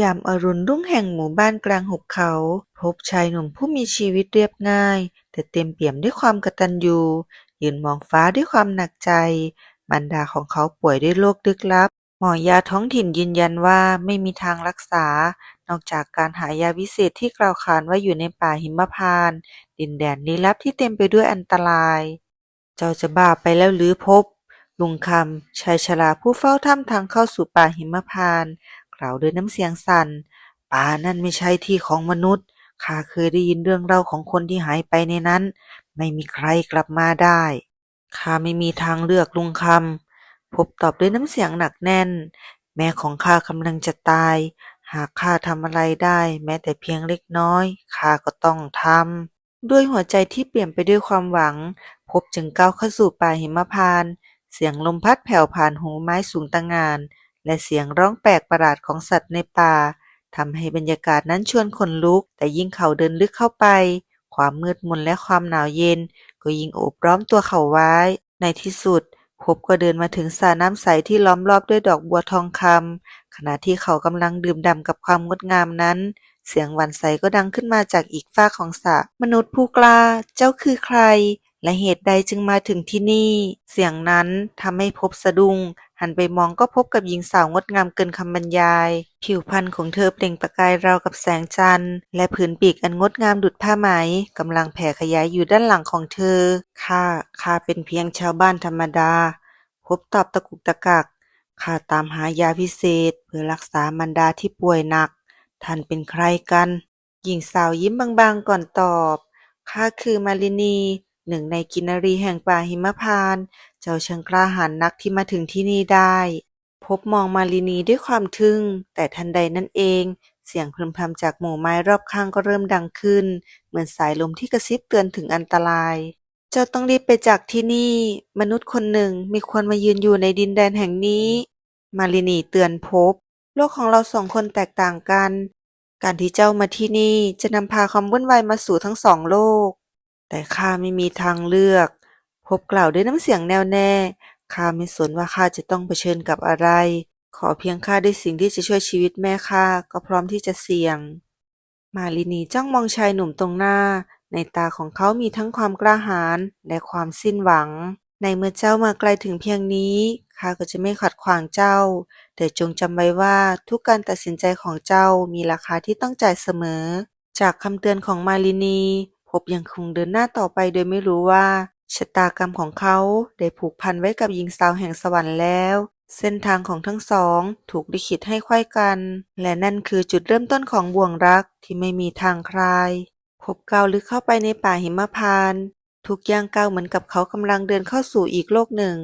ยามอรุณรุ่งแห่งหมู่บ้านกลางหุบเขา พบชายหนุ่มผู้มีชีวิตเรียบง่าย แต่เต็มเปี่ยมด้วยความกตัญญู ยืนมองฟ้าด้วยความหนักใจมารดาของเขาป่วยด้วยโรคลึกลับ หมอยาท้องถิ่นยืนยันว่าไม่มีทางรักษา นอกจากการหายาวิเศษที่กล่าวขานว่าอยู่ในป่าหิมพานต์ดินแดนลี้ลับที่เต็มไปด้วยอันตราย เจ้าจะบ้าไปแล้วหรือพบลุงคำชายชราผู้เฝ้าถ้ำทางเข้าสู่ป่าหิมพานต์ ล่าวด้วยน้ำเสียงสั่น ป่านั่นไม่ใช่ที่ของมนุษย์ ข้าเคยได้ยินเรื่องเล่าของคนที่หายไปในนั้น ไม่มีใครกลับมาได้ ข้าไม่มีทางเลือกลุงคำพบตอบด้วยน้ำเสียงหนักแน่น แม่ของข้ากำลังจะตาย หากข้าทำอะไรได้ แม้แต่เพียงเล็กน้อย ข้าก็ต้องทำ ด้วยหัวใจที่เปลี่ยนไปด้วยความหวัง พบจึงก้าวเข้าสู่ป่าหิมพานต์เสียงลมพัดแผ่วผ่านหูไม้สูงตะงาน และเสียงร้องแปลกประหลาดของสัตว์ในป่าทำให้บรรยากาศนั้นชวนขนลุก แต่ยิ่งเขาเดินลึกเข้าไป ความมืดมนและความหนาวเย็น ก็ยิ่งโอบล้อมตัวเขาไว้ ในที่สุดพบก็เดินมาถึงสระน้ำใสที่ล้อมรอบด้วยดอกบัวทองคำขณะที่เขากำลังดื่มด่ำกับความงดงามนั้น เสียงหวานใสก็ดังขึ้นมาจากอีกฟาของสระมนุษย์ผู้กล้าเจ้าคือใคร และเหตุใดจึงมาถึงที่นี่ เสียงนั้นทำให้พบสะดุ้ง หันไปมองก็พบกับหญิงสาวงดงามเกินคำบรรยาย ผิวพรรณของเธอเปล่งประกายราวกับแสงจันทร์ และผืนปีกอันงดงามดุจผ้าไหมกำลังแผ่ขยายอยู่ด้านหลังของเธอ ข้า ข้าเป็นเพียงชาวบ้านธรรมดา พบตอบตะกุกตะกัก ข้าตามหายาพิเศษ เพื่อรักษามารดาที่ป่วยหนัก ท่านเป็นใครกัน หญิงสาวยิ้มบางๆก่อนตอบ ข้าคือมาลินีหนึ่งในกินรีแห่งป่าหิมพานต์ เจ้าช่างกล้าหาญนักที่มาถึงที่นี่ได้ พบมองมาลินีด้วยความทึ่ง แต่ทันใดนั้นเอง เสียงพึมพำจากหมู่ไม้รอบข้างก็เริ่มดังขึ้น เหมือนสายลมที่กระซิบเตือนถึงอันตราย เจ้าต้องรีบไปจากที่นี่ มนุษย์คนหนึ่งม่ควรมายืนอยู่ในดินแดนแห่งนี้ มาลินีเตือนพบ โลกของเราสองคนแตกต่างกัน การที่เจ้ามาที่นี่จะนำพาความวุ่นวายมาสู่ทั้งสองโลก แต่ข้าไม่มีทางเลือก พบกล่าวด้วยน้ำเสียงแน่วแน่ ข้าไม่สนว่าข้าจะต้องเผชิญกับอะไร ขอเพียงข้าได้สิ่งที่จะช่วยชีวิตแม่ข้าก็พร้อมที่จะเสี่ยง มาลินีจ้องมองชายหนุ่มตรงหน้า ในตาของเขามีทั้งความกล้าหาญและความสิ้นหวัง ในเมื่อเจ้ามาไกลถึงเพียงนี้ข้าก็จะไม่ขัดขวางเจ้า แต่จงจำไว้ว่าทุกการตัดสินใจของเจ้ามีราคาที่ต้องจ่ายเสมอ จากคำเตือนของมาลินีพบยังคงเดินหน้าต่อไปโดยไม่รู้ว่า ชะตากรรมของเขาได้ผูกพันไว้กับหญิงสาวแห่งสวรรค์แล้ว เส้นทางของทั้งสองถูกลิขิตให้ไขว้กัน และนั่นคือจุดเริ่มต้นของบ่วงรักที่ไม่มีทางคลายพบก้าวลึกเข้าไปในป่าหิมพานต์ทุกย่างก้าวเหมือนกับเขากำลังเดินเข้าสู่อีกโลกหนึ่ง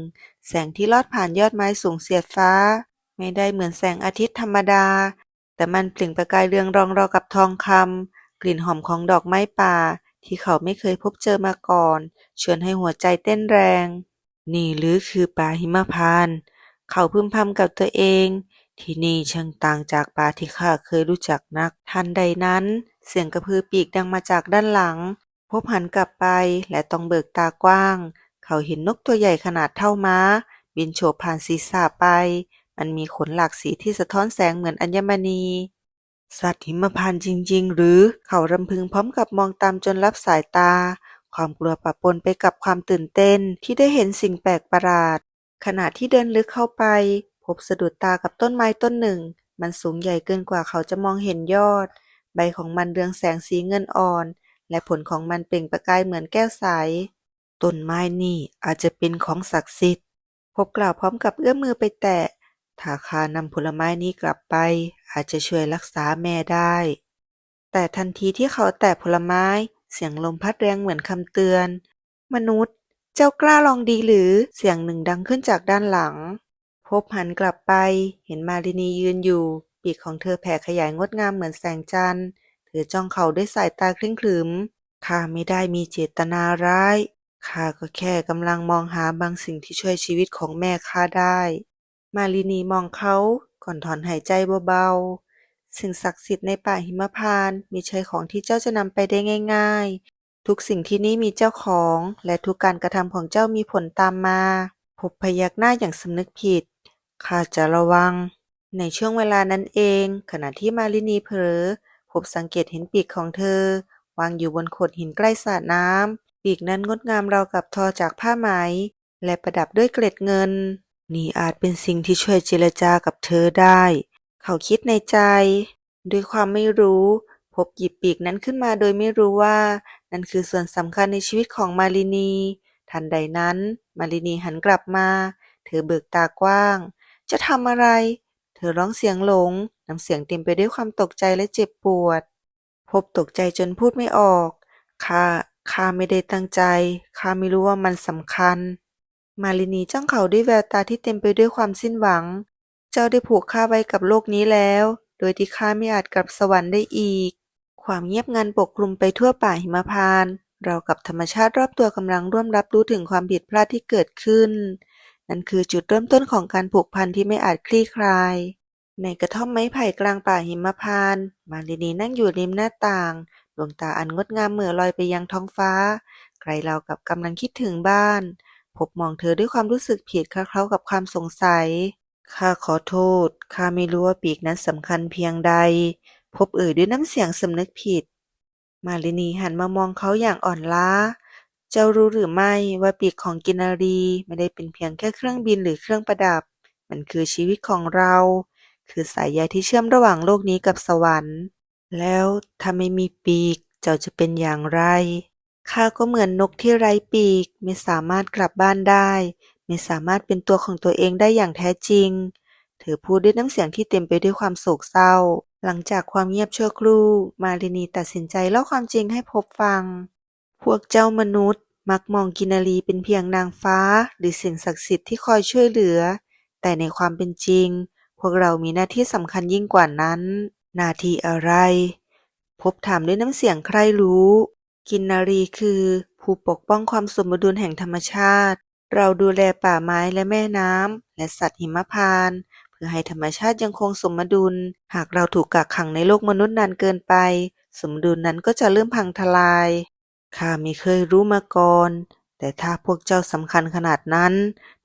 แสงที่ลอดผ่านยอดไม้สูงเสียดฟ้า ไม่ได้เหมือนแสงอาทิตย์ธรรมดา แต่มันเปล่งประกายเรืองรองราวกับทองคำกลิ่นหอมของดอกไม้ป่า ที่เขาไม่เคยพบเจอมาก่อน ชวนให้หัวใจเต้นแรง นี่หรือคือป่าหิมพานต์เขาพึมพำกับตัวเอง ที่นี่ช่างต่างจากป่าที่ข้าเคยรู้จักนัก ทันใดนั้น เสียงกระพือปีกดังมาจากด้านหลัง พบหันกลับไปและต้องเบิกตากว้าง เขาเห็นนกตัวใหญ่ขนาดเท่าม้า บินโฉบผ่านศีรษะไป มันมีขนหลากสีที่สะท้อนแสงเหมือนอัญมณี สัตว์หิมพานต์จริง ๆ หรือ เขารำพึงพร้อมกับมองตามจนลับสายตา ความกลัวปะปนไปกับความตื่นเต้นที่ได้เห็นสิ่งแปลกประหลาด ขณะที่เดินลึกเข้าไป พบสะดุดตากับต้นไม้ต้นหนึ่ง มันสูงใหญ่เกินกว่าเขาจะมองเห็นยอด ใบของมันเรืองแสงสีเงินอ่อน และผลของมันเปล่งประกายเหมือนแก้วใสต้นไม้นี่อาจจะเป็นของศักดิ์สิทธิ์พบกล่าวพร้อมกับเอื้อมมือไปแตะ ถ้าข้านำผลไม้นี้กลับไป อาจจะช่วยรักษาแม่ได้ แต่ทันทีที่เขาแตะผลไม้ เสียงลมพัดแรงเหมือนคำเตือน มนุษย์ เจ้ากล้าลองดีหรือ เสียงหนึ่งดังขึ้นจากด้านหลัง พบหันกลับไป เห็นมาลินียืนอยู่ ปีกของเธอแผ่ขยายงดงามเหมือนแสงจันทร์ เธอจ้องเขาด้วยสายตาเคร่งขรึม ข้าไม่ได้มีเจตนาร้าย ข้าก็แค่กำลังมองหาบางสิ่งที่ช่วยชีวิตของแม่ข้าได้ มาลินีมองเขาก่อนถอนหายใจเบาๆ สิ่งศักดิ์สิทธิ์ในป่าหิมพานต์มิใช่ของที่เจ้าจะนำไปได้ง่าย ๆ ทุกสิ่งที่นี่มีเจ้าของ และทุกการกระทำของเจ้ามีผลตามมาพบพยักหน้าอย่างสำนึกผิด ข้าจะระวัง ในช่วงเวลานั้นเอง ขณะที่มาลินีเผลอพบสังเกตเห็นปีกของเธอ วางอยู่บนโขดหินใกล้สระน้ำปีกนั้นงดงามราวกับทอจากผ้าไหม และประดับด้วยเกล็ดเงิน นี่อาจเป็นสิ่งที่ช่วยเจรจากับเธอได้ เขาคิดในใจ ด้วยความไม่รู้ พบหยิบปีกนั้นขึ้นมาโดยไม่รู้ว่า นั่นคือส่วนสำคัญในชีวิตของมาลินี ทันใดนั้น มาลินีหันกลับมา เธอเบิกตากว้าง จะทำอะไร เธอร้องเสียงหลง น้ำเสียงเต็มไปด้วยความตกใจและเจ็บปวด พบตกใจจนพูดไม่ออก ข้า ข้าไม่ได้ตั้งใจ ข้าไม่รู้ว่ามันสำคัญ มาลินีจ้องเขาด้วยแววตาที่เต็มไปด้วยความสิ้นหวัง เจ้าได้ผูกข้าไว้กับโลกนี้แล้ว โดยที่ข้าไม่อาจกลับสวรรค์ได้อีก ความเงียบงันปกคลุมไปทั่วป่าหิมพานต์รากับธรรมชาติรอบตัวกำลังร่วมรับรู้ถึงความผิดพลาดที่เกิดขึ้น นั่นคือจุดเริ่มต้นของการผูกพันที่ไม่อาจคลี่คลาย ในกระท่อมไม้ไผ่กลางป่าหิมพานต์มาลินีนั่งอยู่ริมหน้าต่าง ดวงตาอันงดงามเหม่อลอยไปยังท้องฟ้าไกลรากับกำลังคิดถึงบ้าน พบมองเธอด้วยความรู้สึกผิดคล้าเคล้ากับความสงสัย ข้าขอโทษ ข้าไม่รู้ว่าปีกนั้นสำคัญเพียงใด พบเอ่ยด้วยน้ำเสียงสำนึกผิด มาลินีหันมามองเขาอย่างอ่อนล้า เจ้ารู้หรือไม่ว่าปีกของกินนารีไม่ได้เป็นเพียงแค่เครื่องบินหรือเครื่องประดับ มันคือชีวิตของเรา คือสายใยที่เชื่อมระหว่างโลกนี้กับสวรรค์ แล้วถ้าไม่มีปีก เจ้าจะเป็นอย่างไร ข้าก็เหมือนนกที่ไร้ปีก ไม่สามารถกลับบ้านได้ ไม่สามารถเป็นตัวของตัวเองได้อย่างแท้จริง เธอพูดด้วยน้ำเสียงที่เต็มไปด้วยความโศกเศร้า หลังจากความเงียบชั่วครู่ มาลินีตัดสินใจเล่าความจริงให้พบฟัง พวกเจ้ามนุษย์ มักมองกินารีเป็นเพียงนางฟ้า หรือสิ่งศักดิ์สิทธิ์ที่คอยช่วยเหลือ แต่ในความเป็นจริง พวกเรามีหน้าที่สำคัญยิ่งกว่านั้นหน้าที่อะไร พบถามด้วยน้ำเสียงใครรู้ กินนารีคือ ผู้ปกป้องความสมดุลแห่งธรรมชาติ เราดูแลป่าไม้และแม่น้ำและสัตว์หิมพานต์เพื่อให้ธรรมชาติยังคงสมดุล หากเราถูกกักขังในโลกมนุษย์นานเกินไป สมดุลนั้นก็จะเริ่มพังทลายข้าไม่เคยรู้มาก่อน แต่ถ้าพวกเจ้าสำคัญขนาดนั้น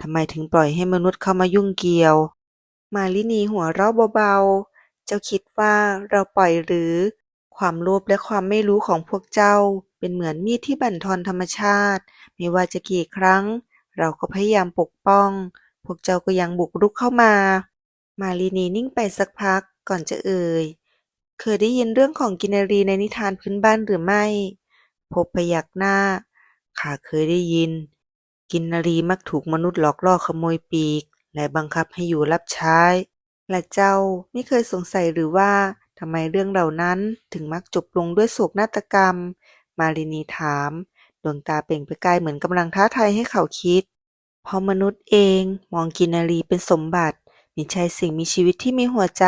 ทำไมถึงปล่อยให้มนุษย์เข้ามายุ่งเกี่ยว มาลินีหัวเราะเบาๆ เจ้าคิดว่าเราปล่อยหรือ ความโลภและความไม่รู้ของพวกเจ้า เป็นเหมือนมีดที่บั่นทอนธรรมชาติ ไม่ว่าจะกี่ครั้ง เราก็พยายามปกป้อง พวกเจ้าก็ยังบุกรุกเข้ามา มาลินีนิ่งไปสักพักก่อนจะเอ่ย เคยได้ยินเรื่องของกินนารีในนิทานพื้นบ้านหรือไม่ พบพยักหน้า ข้าเคยได้ยิน กินนารีมักถูกมนุษย์หลอกล่อขโมยปีก และบังคับให้อยู่รับใช้ และเจ้าไม่เคยสงสัยหรือว่าทำไมเรื่องเหล่านั้นถึงมักจบลงด้วยโศกนาฏกรรม มาลินีถาม ดวงตาเปล่งประกายเหมือนกำลังท้าทายให้เขาคิด เพราะมนุษย์เองมองกินนารีเป็นสมบัติมิใช่สิ่งมีชีวิตที่มีหัวใจ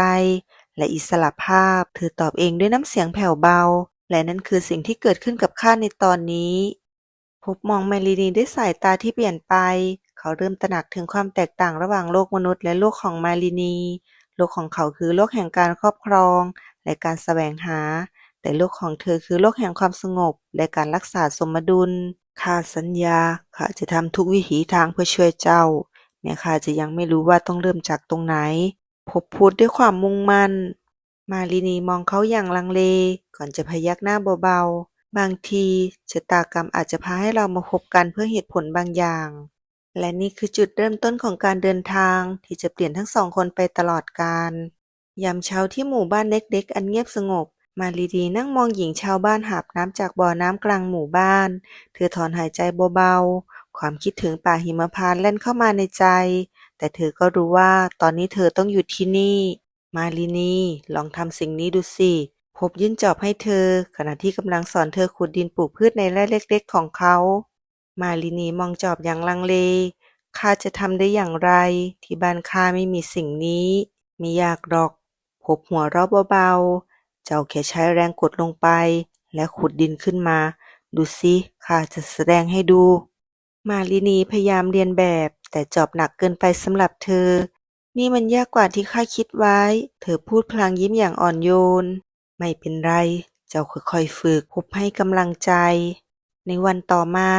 และอิสระภาพ เธอตอบเองด้วยน้ำเสียงแผ่วเบา และนั่นคือสิ่งที่เกิดขึ้นกับข้าในตอนนี้ พบมองมาลินีด้วยสายตาที่เปลี่ยนไป เขาเริ่มตระหนักถึงความแตกต่างระหว่างโลกมนุษย์และโลกของมาลินี โลกของเขาคือโลกแห่งการครอบครอง และการแสวงหา แต่โลกของเธอคือโลกแห่งความสงบ และการรักษาสมดุล ข้าสัญญาข้าจะทำทุกวิถีทางเพื่อช่วยเจ้า แม้ข้าจะยังไม่รู้ว่าต้องเริ่มจากตรงไหน พบพูดด้วยความมุ่งมั่น มาลินีมองเขาอย่างลังเล ก่อนจะพยักหน้าเบาๆ บางทีชะตากรรมอาจจะพาให้เรามาพบกันเพื่อเหตุผลบางอย่าง และนี่คือจุดเริ่มต้นของการเดินทางที่จะเปลี่ยนทั้งสองคนไปตลอดกาลยามเช้าที่หมู่บ้านเล็กๆ อันเงียบสงบ มาลีดีนั่งมองหญิงชาวบ้านหาบน้ำจากบ่อน้ำกลางหมู่บ้าน เธอถอนหายใจเบาๆ ความคิดถึงป่าหิมพานต์แล่นเข้ามาในใจ แต่เธอก็รู้ว่าตอนนี้เธอต้องอยู่ที่นี่ มาลีนีลองทำสิ่งนี้ดูสิพบยื่นจอบให้เธอ ขณะที่กำลังสอนเธอขุดดินปลูกพืชในไร่เล็กๆ ของเขา มาลีนีมองจอบอย่างลังเล ข้าจะทำได้อย่างไร ที่บ้านข้าไม่มีสิ่งนี้ ไม่ยากหรอกพบหัวเราะเบาๆ เจ้าแค่ใช้แรงกดลงไป และขุดดินขึ้นมา ดูสิข้าจะแสดงให้ดู มาลินีพยายามเรียนแบบ แต่จอบหนักเกินไปสำหรับเธอ นี่มันยากกว่าที่ข้าคิดไว้ เธอพูดพลางยิ้มอย่างอ่อนโยน ไม่เป็นไร เจ้าค่อยๆฝึกพบให้กำลังใจ ในวันต่อมา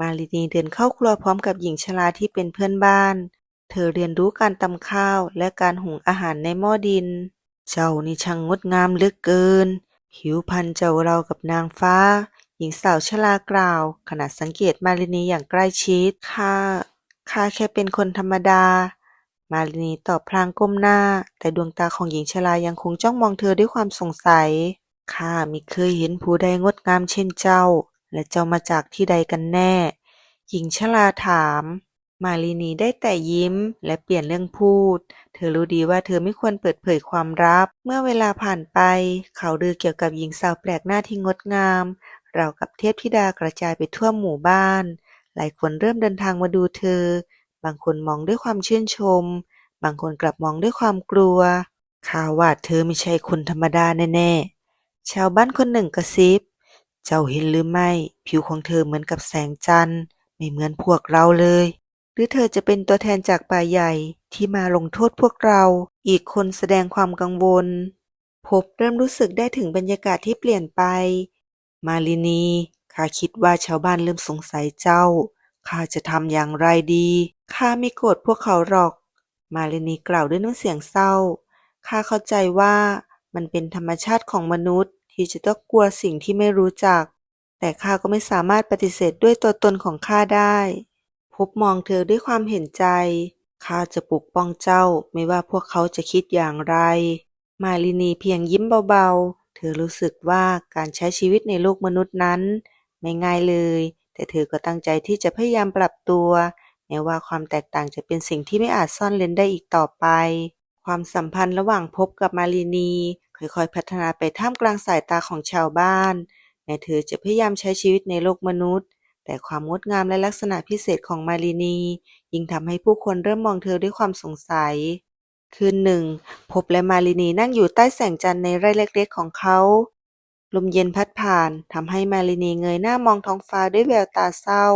มาลินีเดินเข้าครัวพร้อมกับหญิงชราที่เป็นเพื่อนบ้าน เธอเรียนรู้การตำข้าวและการหุงอาหารในหม้อดิน เจ้านี่ช่างงดงามเหลือเกิน ผิวพรรณเจ้าเรากับนางฟ้า หญิงสาวชรากล่าว ขณะสังเกตมาลินีอย่างใกล้ชิด ข้า ข้าแค่เป็นคนธรรมดา มาลินีตอบพลางก้มหน้า แต่ดวงตาของหญิงชรายังคงจ้องมองเธอด้วยความสงสัย ข้ามิเคยเห็นผู้ใดงดงามเช่นเจ้า และเจ้ามาจากที่ใดกันแน่ หญิงชราถาม มาลินีได้แต่ยิ้ม และเปลี่ยนเรื่องพูด เธอรู้ดีว่าเธอไม่ควรเปิดเผยความลับ เมื่อเวลาผ่านไป ข่าวลือเกี่ยวกับหญิงสาวแปลกหน้าที่งดงาม ราวกับเทพธิดากระจายไปทั่วหมู่บ้าน หลายคนเริ่มเดินทางมาดูเธอ บางคนมองด้วยความชื่นชม บางคนกลับมองด้วยความกลัวข้าวว่าเธอไม่ใช่คนธรรมดาแน่ๆ ชาวบ้านคนหนึ่งกระซิบ เจ้าเห็นหรือไม่ ผิวของเธอเหมือนกับแสงจันทร์ ไม่เหมือนพวกเราเลย หรือเธอจะเป็นตัวแทนจากป่าใหญ่ที่มาลงโทษพวกเรา อีกคนแสดงความกังวล พบเริ่มรู้สึกได้ถึงบรรยากาศที่เปลี่ยนไป มาลินีข้าคิดว่าชาวบ้านเริ่มสงสัยเจ้า ข้าจะทำอย่างไรดี ข้าไม่โกรธพวกเขาหรอก มาลินีกล่าวด้วยน้ำเสียงเศร้า ข้าเข้าใจว่ามันเป็นธรรมชาติของมนุษย์ ที่จะต้องกลัวสิ่งที่ไม่รู้จัก แต่ข้าก็ไม่สามารถปฏิเสธด้วยตัวตนของข้าได้ พบมองเธอด้วยความเห็นใจ ข้าจะปกป้องเจ้าไม่ว่าพวกเขาจะคิดอย่างไร มาลินีเพียงยิ้มเบาๆ เธอรู้สึกว่าการใช้ชีวิตในโลกมนุษย์นั้น ไม่ง่ายเลย แต่เธอก็ตั้งใจที่จะพยายามปรับตัวแม้ว่าความแตกต่างจะเป็นสิ่งที่ไม่อาจซ่อนเร้นได้อีกต่อไป ความสัมพันธ์ระหว่างพบกับมาลินี ค่อยๆ พัฒนาไปท่ามกลางสายตาของชาวบ้านแม้เธอจะพยายามใช้ชีวิตในโลกมนุษย์ แต่ความงดงามและลักษณะพิเศษของมาลินี ยิ่งทำให้ผู้คนเริ่มมองเธอด้วยความสงสัย คืนหนึ่ง พบและมาลินีนั่งอยู่ใต้แสงจันทร์ในไร่เล็กๆของเขา ลมเย็นพัดผ่านทำให้มาลินีเงยหน้ามองท้องฟ้าด้วยแววตาเศร้า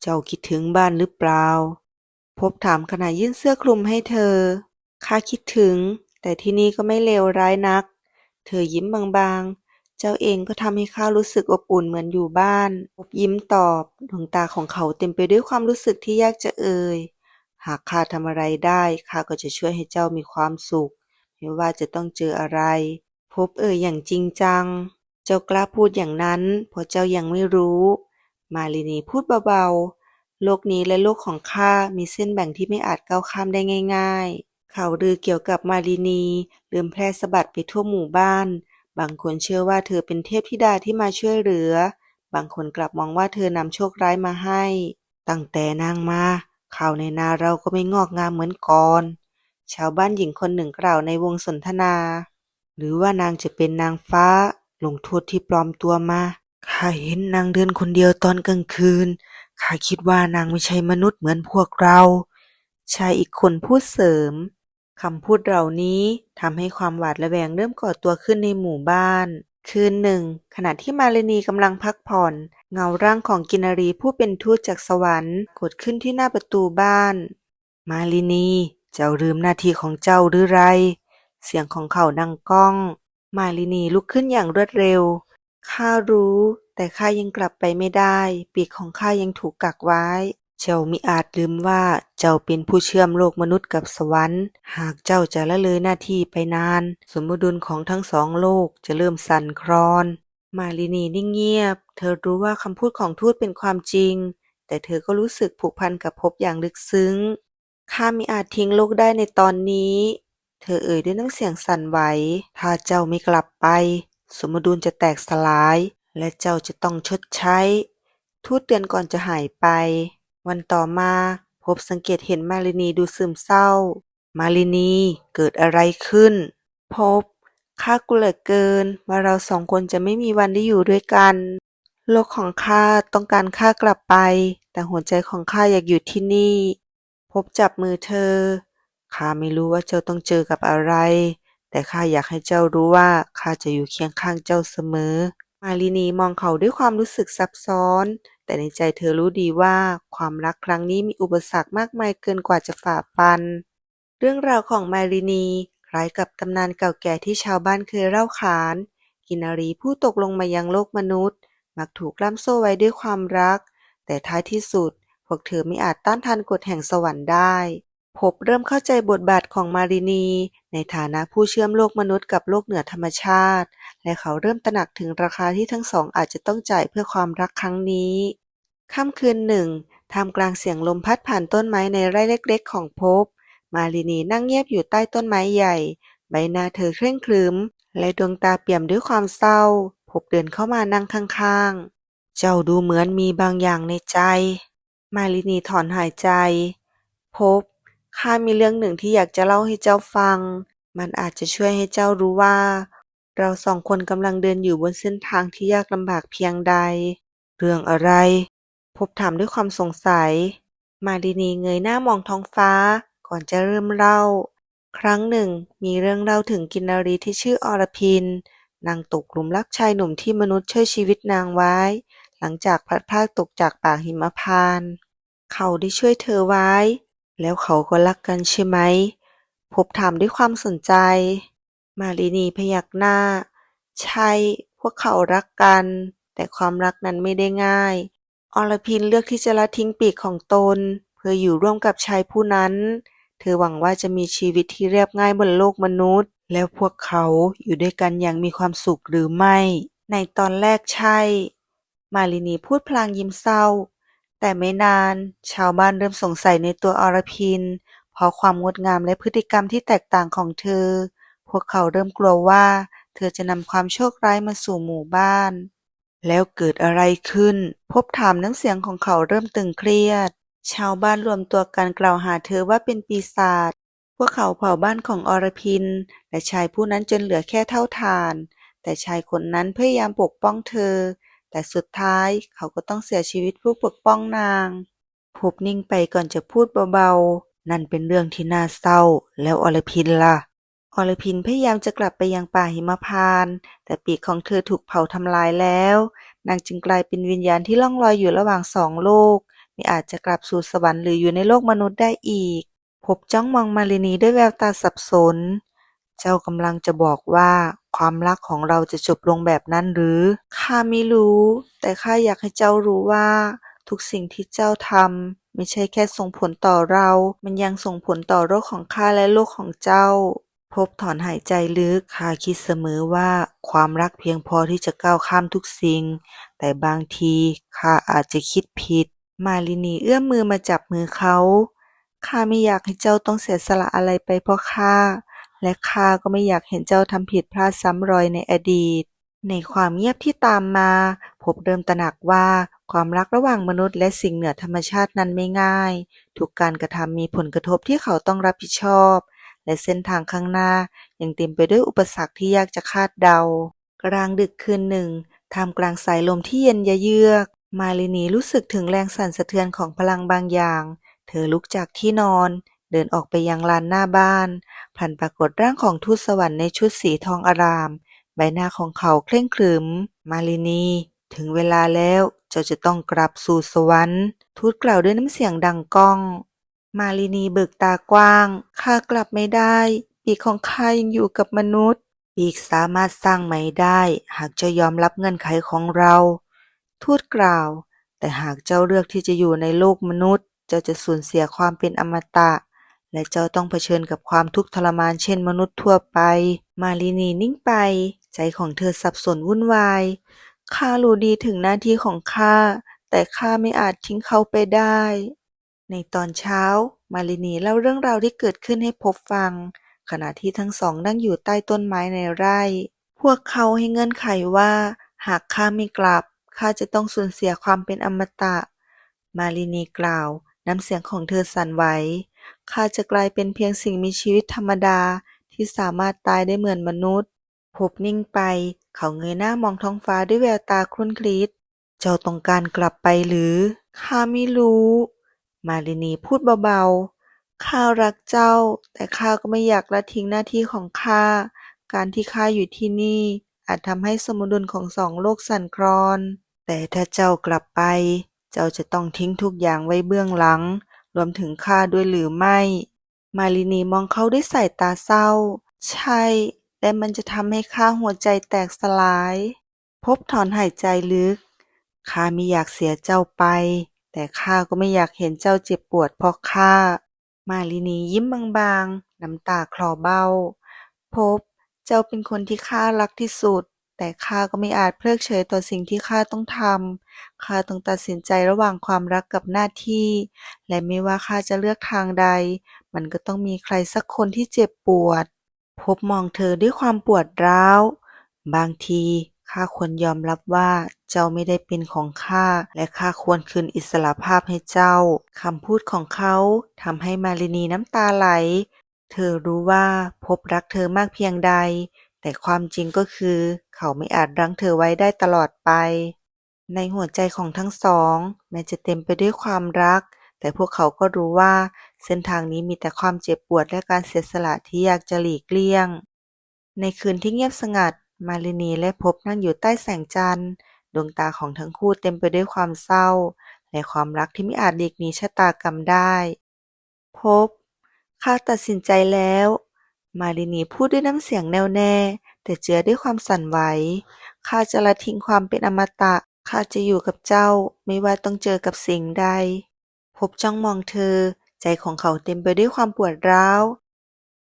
เจ้าคิดถึงบ้านหรือเปล่า พบถามขณะยื่นเสื้อคลุมให้เธอ ข้าคิดถึง แต่ที่นี่ก็ไม่เลวร้ายนัก เธอยิ้มบางๆ เจ้าเองก็ทำให้ข้ารู้สึกอบอุ่นเหมือนอยู่บ้านพบยิ้มตอบ ดวงตาของเขาเต็มไปด้วยความรู้สึกที่ยากจะเอ่ย หากข้าทำอะไรได้ข้าก็จะช่วยให้เจ้ามีความสุข ไม่ว่าจะต้องเจออะไร พบเอ่ยอย่างจริงจัง เจ้ากล้าพูดอย่างนั้นเพราะเจ้ายังไม่รู้ มาลินีพูดเบาๆ โลกนี้และโลกของข้ามีเส้นแบ่งที่ไม่อาจก้าวข้ามได้ง่าย ๆ ข่าวลือเกี่ยวกับมาลินีเริ่มแพร่สะบัดไปทั่วหมู่บ้าน บางคนเชื่อว่าเธอเป็นเทพธิดาที่มาช่วยเหลือ บางคนกลับมองว่าเธอนำโชคร้ายมาให้ ตั้งแต่นางมาข่าวในนาเราก็ไม่งอกงามเหมือนก่อน ชาวบ้านหญิงคนหนึ่งกล่าวในวงสนทนา หรือว่านางจะเป็นนางฟ้า ลงโทษที่ปลอมตัวมา ข้าเห็นนางเดินคนเดียวตอนกลางคืน ข้าคิดว่านางไม่ใช่มนุษย์เหมือนพวกเรา ชายอีกคนพูดเสริม คำพูดเหล่านี้ทำให้ความหวาดระแวงเริ่มก่อตัวขึ้นในหมู่บ้าน คืนหนึ่ง ขณะที่มาลินีกำลังพักผ่อน เงาร่างของกินรีผู้เป็นทูตจากสวรรค์กดขึ้นที่หน้าประตูบ้าน มาลินี เจ้าลืมหน้าที่ของเจ้าหรือไร เสียงของเขาดังก้อง มาลินีลุกขึ้นอย่างรวดเร็ว ข้ารู้ แต่ข้ายังกลับไปไม่ได้ ปีกของข้ายังถูกกักไว้ เจ้ามิอาจลืมว่าเจ้าเป็นผู้เชื่อมโลกมนุษย์กับสวรรค์ หากเจ้าจะละเลยหน้าที่ไปนาน สมดุลของทั้งสองโลกจะเริ่มสั่นคลอน มาลินีนิ่งเงียบ เธอรู้ว่าคำพูดของทูตเป็นความจริง แต่เธอก็รู้สึกผูกพันกับภพอย่างลึกซึ้ง ข้ามิอาจทิ้งโลกได้ในตอนนี้ เธอเอ่ยด้วยน้ำเสียงสั่นไหว ถ้าเจ้าไม่กลับไป สมดุลจะแตกสลาย และเจ้าจะต้องชดใช้ ทูตเตือนก่อนจะหายไป วันต่อมาพบสังเกตเห็นมาลินีดูซึมเศร้า มาลินีเกิดอะไรขึ้น พบข้ากลัวเหลือเกินว่าเราสองคนจะไม่มีวันได้อยู่ด้วยกัน โลกของข้าต้องการข้ากลับไป แต่หัวใจของข้าอยากอยู่ที่นี่ พบจับมือเธอข้าไม่รู้ว่าเจ้าต้องเจอกับอะไร แต่ข้าอยากให้เจ้ารู้ว่าข้าจะอยู่เคียงข้างเจ้าเสมอ มาลินีมองเขาด้วยความรู้สึกซับซ้อน แต่ในใจเธอรู้ดีว่าความรักครั้งนี้มีอุปสรรคมากมายเกินกว่าจะฝ่าฟัน เรื่องราวของมาลินีคล้ายกับตำนานเก่าแก่ที่ชาวบ้านเคยเล่าขาน กินารีผู้ตกลงมายังโลกมนุษย์ มักถูกล่ามโซ่ไว้ด้วยความรัก แต่ท้ายที่สุด พวกเธอไม่อาจต้านทานกฎแห่งสวรรค์ได้ ภพเริ่มเข้าใจบทบาทของมารินีในฐานะผู้เชื่อมโลกมนุษย์กับโลกเหนือธรรมชาติ และเขาเริ่มตระหนักถึงราคาที่ทั้งสองอาจจะต้องจ่ายเพื่อความรักครั้งนี้ ค่ำคืนหนึ่ง ท่ามกลางเสียงลมพัดผ่านต้นไม้ในไร่เล็กๆ ของภพมารินีนั่งเงียบอยู่ใต้ต้นไม้ใหญ่ ใบหน้าเธอเคร่งครึม และดวงตาเปี่ยมด้วยความเศร้าภพเดินเข้ามานั่งข้างๆ เจ้าดูเหมือนมีบางอย่างในใจ มารินีถอนหายใจภพ ข้ามีเรื่องหนึ่งที่อยากจะเล่าให้เจ้าฟัง มันอาจจะช่วยให้เจ้ารู้ว่า เราสองคนกำลังเดินอยู่บนเส้นทางที่ยากลำบากเพียงใด เรื่องอะไรภพถามด้วยความสงสัย มารินีเงยหน้ามองท้องฟ้า ก่อนจะเริ่มเล่า ครั้งหนึ่ง มีเรื่องเล่าถึงกินนารีที่ชื่ออรพิน นางตกหลุมรักชายหนุ่มที่มนุษย์ช่วยชีวิตนางไว้ หลังจากพลัดพรากตกจากป่าหิมพานต์เขาได้ช่วยเธอไว้ แล้วเขาก็รักกันใช่ไหม ภพถามด้วยความสนใจ มารินีพยักหน้า ใช่ พวกเขารักกัน แต่ความรักนั้นไม่ได้ง่าย อรพินเลือกที่จะละทิ้งปีกของตน เพื่ออยู่ร่วมกับชายผู้นั้น เธอหวังว่าจะมีชีวิตที่เรียบง่ายบนโลกมนุษย์ แล้วพวกเขาอยู่ด้วยกันอย่างมีความสุขหรือไม่ ในตอนแรกใช่ มารินีพูดพลางยิ้มเศร้า แต่ไม่นาน ชาวบ้านเริ่มสงสัยในตัวอรพิน เพราะความงดงามและพฤติกรรมที่แตกต่างของเธอ พวกเขาเริ่มกลัวว่า เธอจะนำความโชคร้ายมาสู่หมู่บ้าน แล้วเกิดอะไรขึ้นภพถามน้ำเสียงของเขาเริ่มตึงเครียด ชาวบ้านรวมตัวกันกล่าวหาเธอว่าเป็นปีศาจ พวกเขาเผาบ้านของอรพิน และชายผู้นั้นจนเหลือแค่เท่าฐาน แต่ชายคนนั้นพยายามปกป้องเธอ แต่สุดท้ายเขาก็ต้องเสียชีวิตผู้ปกป้องนางภพนิ่งไปก่อนจะพูดเบาๆ นั่นเป็นเรื่องที่น่าเศร้า แล้วอรพินล่ะ อรพินพยายามจะกลับไปยังป่าหิมพานต์แต่ปีกของเธอถูกเผาทำลายแล้ว นางจึงกลายเป็นวิญญาณที่ล่องลอยอยู่ระหว่างสองโลก ไม่อาจจะกลับสู่สวรรค์หรืออยู่ในโลกมนุษย์ได้อีกภพจ้องมองมารินีด้วยแววตาสับสน เจ้ากำลังจะบอกว่า ความรักของเราจะจบลงแบบนั้นหรือ ข้าไม่รู้ แต่ข้าอยากให้เจ้ารู้ว่า ทุกสิ่งที่เจ้าทำไม่ใช่แค่ส่งผลต่อเรา มันยังส่งผลต่อโลกของข้าและโลกของเจ้าภพถอนหายใจลึกข้าคิดเสมอว่า ความรักเพียงพอที่จะก้าวข้ามทุกสิ่ง แต่บางทีข้าอาจจะคิดผิด มารินีเอื้อมมือมาจับมือเขาข้าไม่อยากให้เจ้าต้องเสียสละอะไรไปเพราะข้า และข้าก็ไม่อยากเห็นเจ้าทำผิดพลาดซ้ำรอยในอดีต ในความเงียบที่ตามมาภพเริ่มตระหนักว่าความรักระหว่างมนุษย์และสิ่งเหนือธรรมชาตินั้นไม่ง่าย ทุกการกระทำมีผลกระทบที่เขาต้องรับผิดชอบ และเส้นทางข้างหน้ายังเต็มไปด้วยอุปสรรคที่ยากจะคาดเดา กลางดึกคืนหนึ่งท่ามกลางสายลมที่เย็นยะเยือก มารินีรู้สึกถึงแรงสั่นสะเทือนของพลังบางอย่าง เธอลุกจากที่นอน เดินออกไปยังลานหน้าบ้าน พลันปรากฏร่างของทูตสวรรค์ในชุดสีทองอาราม ใบหน้าของเขาเคร่งครึม มารินี ถึงเวลาแล้ว เจ้าจะต้องกลับสู่สวรรค์ ทูตกล่าวด้วยน้ำเสียงดังก้อง มารินีเบิกตากว้าง ข้ากลับไม่ได้ ปีกของข้ายังอยู่กับมนุษย์ ปีกสามารถสร้างใหม่ได้ หากเจ้ายอมรับเงื่อนไขของเรา ทูตกล่าว แต่หากเจ้าเลือกที่จะอยู่ในโลกมนุษย์ เจ้าจะสูญเสียความเป็นอมตะ และเจ้าต้องเผชิญกับความทุกข์ทรมานเช่นมนุษย์ทั่วไป มารินีนิ่งไป ใจของเธอสับสนวุ่นวาย ข้ารู้ดีถึงหน้าที่ของข้า แต่ข้าไม่อาจทิ้งเขาไปได้ ในตอนเช้า มารินีเล่าเรื่องราวที่เกิดขึ้นให้ภพฟัง ขณะที่ทั้งสองนั่งอยู่ใต้ต้นไม้ในไร่ พวกเขาให้เงื่อนไขว่า หากข้าไม่กลับ ข้าจะต้องสูญเสียความเป็นอมตะ มารินีกล่าว น้ำเสียงของเธอสั่นไหว ข้าจะกลายเป็นเพียงสิ่งมีชีวิตธรรมดาที่สามารถตายได้เหมือนมนุษย์ภพนิ่งไป เขาเงยหน้ามองท้องฟ้าด้วยแววตาครุ่นคิด เจ้าต้องการกลับไปหรือ ข้าไม่รู้ มารินีพูดเบาๆ ข้ารักเจ้า แต่ข้าก็ไม่อยากละทิ้งหน้าที่ของข้า การที่ข้าอยู่ที่นี่ อาจทำให้สมดุลของสองโลกสั่นคลอน แต่ถ้าเจ้ากลับไป เจ้าจะต้องทิ้งทุกอย่างไว้เบื้องหลัง รวมถึงข้าด้วยหรือไม่ มารินีมองเขาด้วยสายตาเศร้า ใช่ และมันจะทำให้ข้าหัวใจแตกสลายภพถอนหายใจลึก ข้าไม่อยากเสียเจ้าไป แต่ข้าก็ไม่อยากเห็นเจ้าเจ็บปวดเพราะข้า มาลินียิ้มบางๆ น้ำตาคลอเบ้า พบ เจ้าเป็นคนที่ข้ารักที่สุด แต่ข้าก็ไม่อาจเพิกเฉยต่อสิ่งที่ข้าต้องทำ ข้าต้องตัดสินใจระหว่างความรักกับหน้าที่ และไม่ว่าข้าจะเลือกทางใด มันก็ต้องมีใครสักคนที่เจ็บปวด พบมองเธอด้วยความปวดร้าว บางทีข้าควรยอมรับว่าเจ้าไม่ได้เป็นของข้า และข้าควรคืนอิสระภาพให้เจ้า คำพูดของเขาทำให้มาลินีน้ำตาไหล เธอรู้ว่าพบรักเธอมากเพียงใด แต่ความจริงก็คือเขาไม่อาจรั้งเธอไว้ได้ตลอดไป ในหัวใจของทั้งสอง แม้จะเต็มไปด้วยความรัก แต่พวกเขาก็รู้ว่า เส้นทางนี้มีแต่ความเจ็บปวดและการเสียสละที่อยากจะหลีกเลี่ยง ในคืนที่เงียบสงัด มาลินีและพบนั่งอยู่ใต้แสงจันทร์ ดวงตาของทั้งคู่เต็มไปด้วยความเศร้า และความรักที่ไม่อาจหลีกหนีชะตากรรมได้ พบข้าตัดสินใจแล้ว มาลินีพูดด้วยน้ำเสียงแน่วแน่ แต่เจือด้วยความสั่นไหว ข้าจะละทิ้งความเป็นอมตะ ข้าจะอยู่กับเจ้า ไม่ว่าต้องเจอกับสิ่งใด พบจ้องมองเธอ ใจของเขาเต็มไปด้วยความปวดร้าว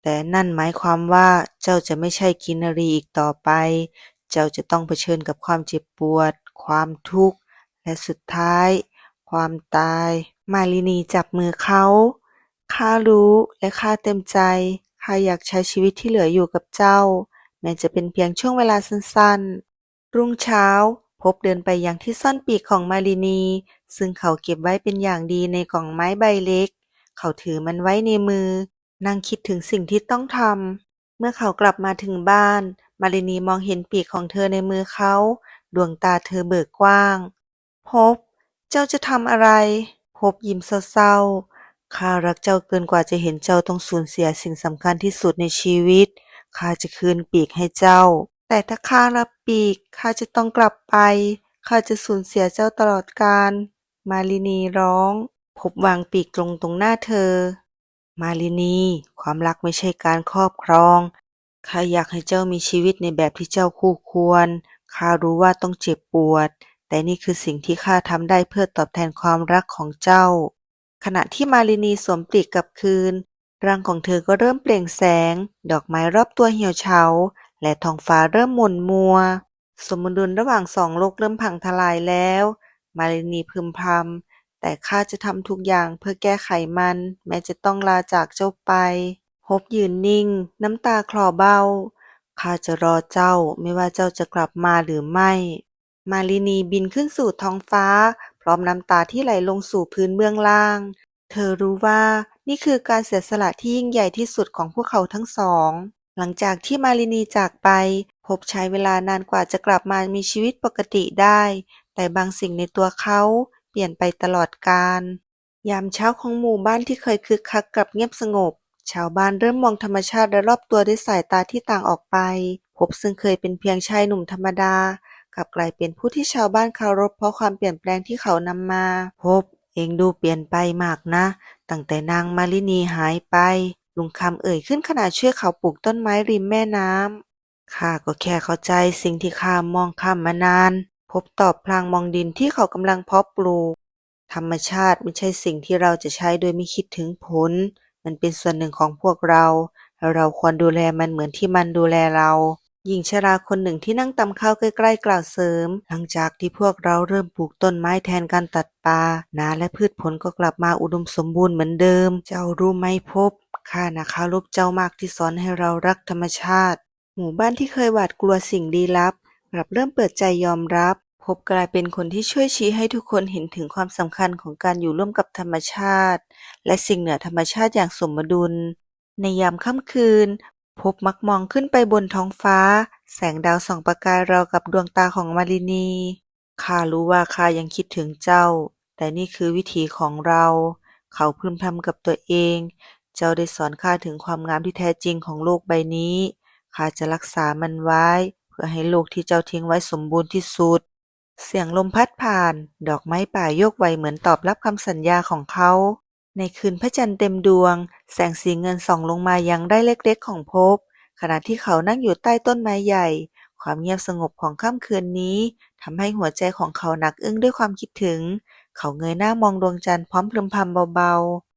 แต่นั่นหมายความว่าเจ้าจะไม่ใช่กินรีอีกต่อไป เจ้าจะต้องเผชิญกับความเจ็บปวด ความทุกข์ และสุดท้าย ความตาย มาลินีจับมือเขา ข้ารู้และข้าเต็มใจ ข้าอยากใช้ชีวิตที่เหลืออยู่กับเจ้า แม้จะเป็นเพียงช่วงเวลาสั้นๆ รุ่งเช้า พบเดินไปยังที่ซ่อนปีกของมาลินี ซึ่งเขาเก็บไว้เป็นอย่างดีในกล่องไม้ใบเล็ก เขาถือมันไว้ในมือนั่งคิดถึงสิ่งที่ต้องทำ เมื่อเขากลับมาถึงบ้าน มาลินีมองเห็นปีกของเธอในมือเขา ดวงตาเธอเบิกกว้าง พบ เจ้าจะทำอะไร พบยิ้มเศร้าๆ ข้ารักเจ้าเกินกว่าจะเห็นเจ้าต้องสูญเสียสิ่งสำคัญที่สุดในชีวิต ข้าจะคืนปีกให้เจ้า แต่ถ้าข้ารับปีก ข้าจะต้องกลับไป ข้าจะสูญเสียเจ้าตลอดกาล มาลินีร้อง พบวางปีกลงตรงหน้าเธอ มาลินี ความรักไม่ใช่การครอบครอง ข้าอยากให้เจ้ามีชีวิตในแบบที่เจ้าคู่ควร ข้ารู้ว่าต้องเจ็บปวด แต่นี่คือสิ่งที่ข้าทำได้เพื่อตอบแทนความรักของเจ้า ขณะที่มาลินีสวมปลีกกลับคืน ร่างของเธอก็เริ่มเปล่งแสง ดอกไม้รอบตัวเหี่ยวเฉา และท้องฟ้าเริ่มหม่นมัว สมดุลระหว่างสองโลกเริ่มพังทลายแล้ว มาลินีพึมพำ แต่ข้าจะทำทุกอย่างเพื่อแก้ไขมัน แม้จะต้องลาจากเจ้าไปพบยืนนิ่ง น้ำตาคลอเบ้า ข้าจะรอเจ้า ไม่ว่าเจ้าจะกลับมาหรือไม่ มาลินีบินขึ้นสู่ท้องฟ้า ร้อมน้ำตาที่ไหลลงสู่พื้นเบื้องล่าง เธอรู้ว่านี่คือการเสียสละที่ยิ่งใหญ่ที่สุดของพวกเขาทั้งสอง หลังจากที่มาลินีจากไป พบใช้เวลานานกว่าจะกลับมามีชีวิตปกติได้ แต่บางสิ่งในตัวเขาเปลี่ยนไปตลอดกาลยามเช้าของหมู่บ้านที่เคยคึกคักกลับเงียบสงบ ชาวบ้านเริ่มมองธรรมชาติและรอบตัวด้วยสายตาที่ต่างออกไป พบซึ่งเคยเป็นเพียงชายหนุ่มธรรมดา กลับกลายเป็นผู้ที่ชาวบ้านเคารพเพราะความเปลี่ยนแปลงที่เขานำมา พบ เองดูเปลี่ยนไปมากนะ ตั้งแต่นางมาลินีหายไป ลุงคำเอ่ยขึ้นขณะช่วยเขาปลูกต้นไม้ริมแม่น้ำข้าก็แค่เข้าใจสิ่งที่ข้ามองข้ามมานาน พบตอบพลางมองดินที่เขากำลังเพาะปลูก ธรรมชาติไม่ใช่สิ่งที่เราจะใช้โดยไม่คิดถึงผล มันเป็นส่วนหนึ่งของพวกเรา เราควรดูแลมันเหมือนที่มันดูแลเรา หญิงชราคนหนึ่งที่นั่งตำข้าวใกล้ๆกล่าวเสริม หลังจากที่พวกเราเริ่มปลูกต้นไม้แทนการตัดป่านาและพืชผลก็กลับมาอุดมสมบูรณ์เหมือนเดิม เจ้ารู้ไหมพบข้านะเคารพเจ้ามากที่สอนให้เรารักธรรมชาติ หมู่บ้านที่เคยหวาดกลัวสิ่งลี้ลับกลับเริ่มเปิดใจยอมรับ พบกลายเป็นคนที่ช่วยชี้ให้ทุกคนเห็นถึงความสำคัญของการอยู่ร่วมกับธรรมชาติ และสิ่งเหนือธรรมชาติอย่างสมดุลในยามค่ำคืน พบมักมองขึ้นไปบนท้องฟ้า แสงดาวส่องประกายราวกับดวงตาของมาลินี ข้ารู้ว่าข้ายังคิดถึงเจ้า แต่นี่คือวิถีของเรา เขาพึมพำกับตัวเอง เจ้าได้สอนข้าถึงความงามที่แท้จริงของโลกใบนี้ ข้าจะรักษามันไว้ เพื่อให้โลกที่เจ้าทิ้งไว้สมบูรณ์ที่สุด เสียงลมพัดผ่าน ดอกไม้ป่าโยกไหวเหมือนตอบรับคำสัญญาของเขา ในคืนพระจันทร์เต็มดวง แสงสีเงินส่องลงมายังได้เล็กๆของภพ ขณะที่เขานั่งอยู่ใต้ต้นไม้ใหญ่ ความเงียบสงบของค่ำคืนนี้ทำให้หัวใจของเขาหนักอึ้งด้วยความคิดถึง เขาเงยหน้ามองดวงจันทร์พร้อมพึมพำเบา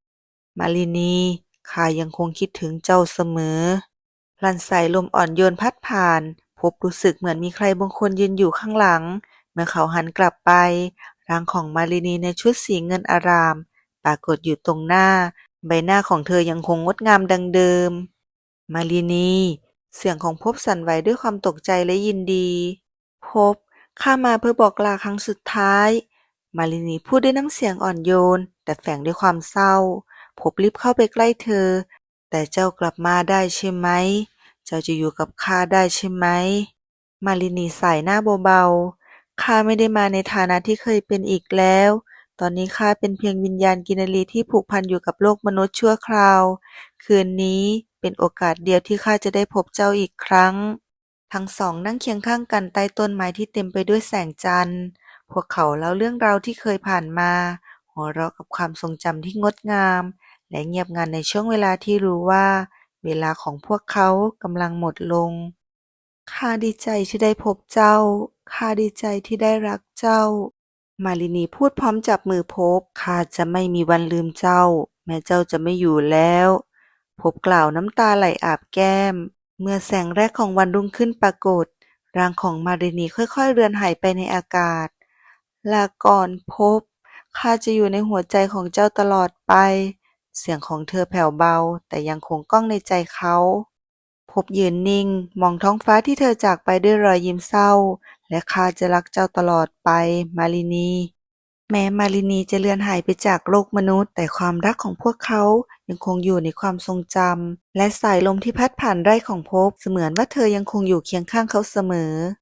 ๆ มาลินีข้ายังคงคิดถึงเจ้าเสมอพลันสายลมอ่อนโยนพัดผ่าน พบรู้สึกเหมือนมีใครบางคนยืนอยู่ข้างหลัง เมื่อเขาหันกลับไปร่างของมาลินีในชุดสีเงินอาราม ปรากฏอยู่ตรงหน้า ใบหน้าของเธอยังคงงดงามดังเดิม มาลินี เสียงของภพสั่นไหวด้วยความตกใจและยินดีภพข้ามาเพื่อบอกลาครั้งสุดท้าย มาลินีพูดด้วยน้ำเสียงอ่อนโยน แต่แฝงด้วยความเศร้าภพรีบเข้าไปใกล้เธอ แต่เจ้ากลับมาได้ใช่ไหม เจ้าจะอยู่กับข้าได้ใช่ไหม มาลินีสายหน้าเบาๆข้าไม่ได้มาในฐานะที่เคยเป็นอีกแล้ว ตอนนี้ข้าเป็นเพียงวิญญาณกินรีที่ผูกพันอยู่กับโลกมนุษย์ชั่วคราว คืนนี้เป็นโอกาสเดียวที่ข้าจะได้พบเจ้าอีกครั้ง ทั้งสองนั่งเคียงข้างกันใต้ต้นไม้ที่เต็มไปด้วยแสงจันทร์ พวกเขาเล่าเรื่องราวที่เคยผ่านมา หัวเราะกับความทรงจำที่งดงาม และเงียบงันในช่วงเวลาที่รู้ว่า เวลาของพวกเขากำลังหมดลง ข้าดีใจที่ได้พบเจ้า ข้าดีใจที่ได้รักเจ้า มาลินีพูดพร้อมจับมือภพข้าจะไม่มีวันลืมเจ้า แม้เจ้าจะไม่อยู่แล้วภพกล่าวน้ำตาไหลอาบแก้ม เมื่อแสงแรกของวันรุ่งขึ้นปรากฏ ร่างของมารินีค่อยๆเลือนหายไปในอากาศ ลาก่อนภพข้าจะอยู่ในหัวใจของเจ้าตลอดไป เสียงของเธอแผ่วเบา แต่ยังคงก้องในใจเขาภพยืนนิ่ง มองท้องฟ้าที่เธอจากไปด้วยรอยยิ้มเศร้า และข้าจะรักเจ้าตลอดไป มาลินี แม้มาลินีจะเลือนหายไปจากโลกมนุษย์ แต่ความรักของพวกเขายังคงอยู่ในความทรงจำและสายลมที่พัดผ่านไร่ของภพเสมือนว่าเธอยังคงอยู่เคียงข้างเขาเสมอ